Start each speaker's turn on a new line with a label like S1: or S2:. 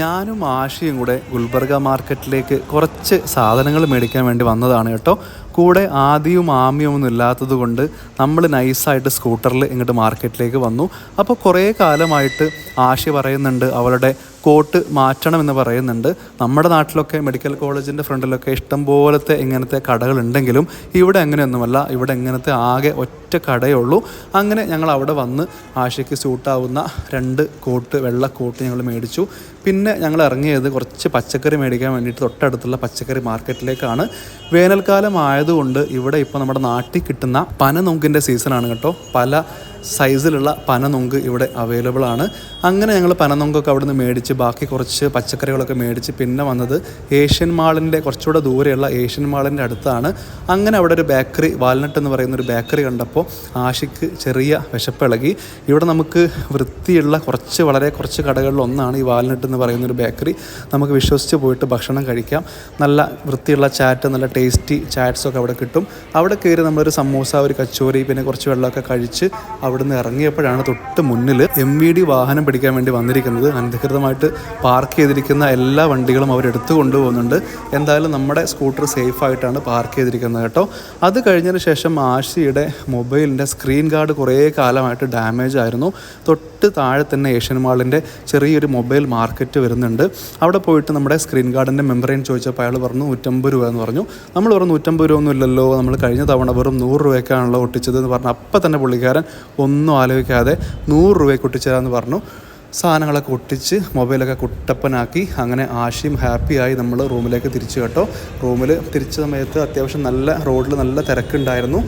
S1: ഞാനും ആഷിയും കൂടെ ഗുൽബർഗ മാർക്കറ്റിലേക്ക് കുറച്ച് സാധനങ്ങൾ മേടിക്കാൻ വേണ്ടി വന്നതാണ് കേട്ടോ. കൂടെ ആദ്യവും ആമിയും ഒന്നും ഇല്ലാത്തത് കൊണ്ട് നമ്മൾ നൈസായിട്ട് സ്കൂട്ടറിൽ ഇങ്ങോട്ട് മാർക്കറ്റിലേക്ക് വന്നു. അപ്പോൾ കുറേ കാലമായിട്ട് ആശി പറയുന്നുണ്ട് അവളുടെ കോട്ട് മാറ്റണം എന്ന് പറയുന്നുണ്ട്. നമ്മുടെ നാട്ടിലൊക്കെ മെഡിക്കൽ കോളേജിന്റെ ഫ്രണ്ടിലൊക്കെ ഇഷ്ടം പോലത്തെ ഇങ്ങനത്തെ കടകളുണ്ടെങ്കിലും ഇവിടെ അങ്ങനെയൊന്നുമല്ല. ഇവിടെ ഇങ്ങനത്തെ ആകെ ഒറ്റ കടയേ ഉള്ളൂ. അങ്ങനെ ഞങ്ങൾ അവിടെ വന്ന് ആശയ്ക്ക് സൂട്ടാവുന്ന രണ്ട് കോട്ട് വെള്ള കോട്ട് ഞങ്ങൾ മേടിച്ചു. പിന്നെ ഞങ്ങൾ ഇറങ്ങിയത് കുറച്ച് പച്ചക്കറി മേടിക്കാൻ വേണ്ടിയിട്ട് തൊട്ടടുത്തുള്ള പച്ചക്കറി മാർക്കറ്റിലേക്കാണ് വേനൽക്കാലം ആയതുകൊണ്ട് ഇവിടെ ഇപ്പോൾ നമ്മുടെ നാട്ടിൽ കിട്ടുന്ന പനനൊങ്കിന്റെ സീസണാണ് കേട്ടോ. പല സൈസിലുള്ള പനനൊങ്ക് ഇവിടെ അവൈലബിൾ ആണ്. അങ്ങനെ ഞങ്ങൾ പനനൊങ്കൊക്കെ അവിടെ നിന്ന് മേടിച്ച് ബാക്കി കുറച്ച് പച്ചക്കറികളൊക്കെ മേടിച്ച് പിന്നെ വന്നത് ഏഷ്യൻ മാളിന്റെ കുറച്ചുകൂടെ ദൂരെയുള്ള ഏഷ്യൻ മാളിന്റെ അടുത്താണ്. അങ്ങനെ അവിടെ ഒരു ബേക്കറി വാൽനട്ട് എന്ന് പറയുന്ന ഒരു ബേക്കറി കണ്ടപ്പോൾ ആഷിക്ക് ചെറിയ വിശപ്പിളകി. ഇവിടെ നമുക്ക് വൃത്തിയുള്ള കുറച്ച് വളരെ കുറച്ച് കടകളിൽ ഒന്നാണ് ഈ വാൽനട്ട് എന്ന് പറയുന്ന ഒരു ബേക്കറി നമുക്ക് വിശ്വസിച്ച് പോയിട്ട് ഭക്ഷണം കഴിക്കാം. നല്ല വൃത്തിയുള്ള ചാറ്റ് നല്ല ടേസ്റ്റി ചാറ്റ്സൊക്കെ അവിടെ കിട്ടും. അവിടെ കയറി നമ്മളൊരു സമൂസ ഒരു കച്ചോരി പിന്നെ കുറച്ച് വെള്ളമൊക്കെ കഴിച്ച് അവിടുന്ന് ഇറങ്ങിയപ്പോഴാണ് തൊട്ട് മുന്നിൽ എം വി ഡി വാഹനം പിടിക്കാൻ വേണ്ടി വന്നിരിക്കുന്നത്. അനധികൃതമായിട്ട് പാർക്ക് ചെയ്തിരിക്കുന്ന എല്ലാ വണ്ടികളും അവർ എടുത്തു കൊണ്ടുപോകുന്നുണ്ട്. എന്തായാലും നമ്മുടെ സ്കൂട്ടർ സേഫ് ആയിട്ടാണ് പാർക്ക് ചെയ്തിരിക്കുന്നത് കേട്ടോ. അത് കഴിഞ്ഞതിന് ശേഷം ആശിയുടെ മൊബൈലിന്റെ സ്ക്രീൻ ഗാർഡ് കുറേ കാലമായിട്ട് ഡാമേജ് ആയിരുന്നു. തൊട്ട് താഴെ തന്നെ ഏഷ്യൻ മാളിന്റെ ചെറിയൊരു മൊബൈൽ മാർക്കറ്റ് വരുന്നുണ്ട്. അവിടെ പോയിട്ട് നമ്മുടെ സ്ക്രീൻ ഗാർഡിന്റെ മെമ്പറേൻ ചോദിച്ചപ്പോൾ അയാൾ പറഞ്ഞു നൂറ്റമ്പത് രൂപ എന്ന് പറഞ്ഞു. നമ്മൾ പറഞ്ഞു നൂറ്റമ്പത് രൂപ ഒന്നും ഇല്ലല്ലോ. നമ്മൾ കഴിഞ്ഞ തവണ വെറും നൂറ് രൂപയ്ക്കാണല്ലോ ഒട്ടിച്ചത് എന്ന് പറഞ്ഞു. അപ്പം തന്നെ പുള്ളിക്കാരൻ ഒന്നും ആലോചിക്കാതെ നൂറ് രൂപയ്ക്ക് ഒട്ടിച്ചേരാമെന്ന് പറഞ്ഞു. സാധനങ്ങളൊക്കെ ഒട്ടിച്ച് മൊബൈലൊക്കെ കുട്ടപ്പനാക്കി അങ്ങനെ ആശയും ഹാപ്പിയായി നമ്മൾ റൂമിലേക്ക് തിരിച്ചു കേട്ടോ. റൂമിൽ തിരിച്ച സമയത്ത് അത്യാവശ്യം നല്ല റോഡിൽ നല്ല തിരക്കുണ്ടായിരുന്നു.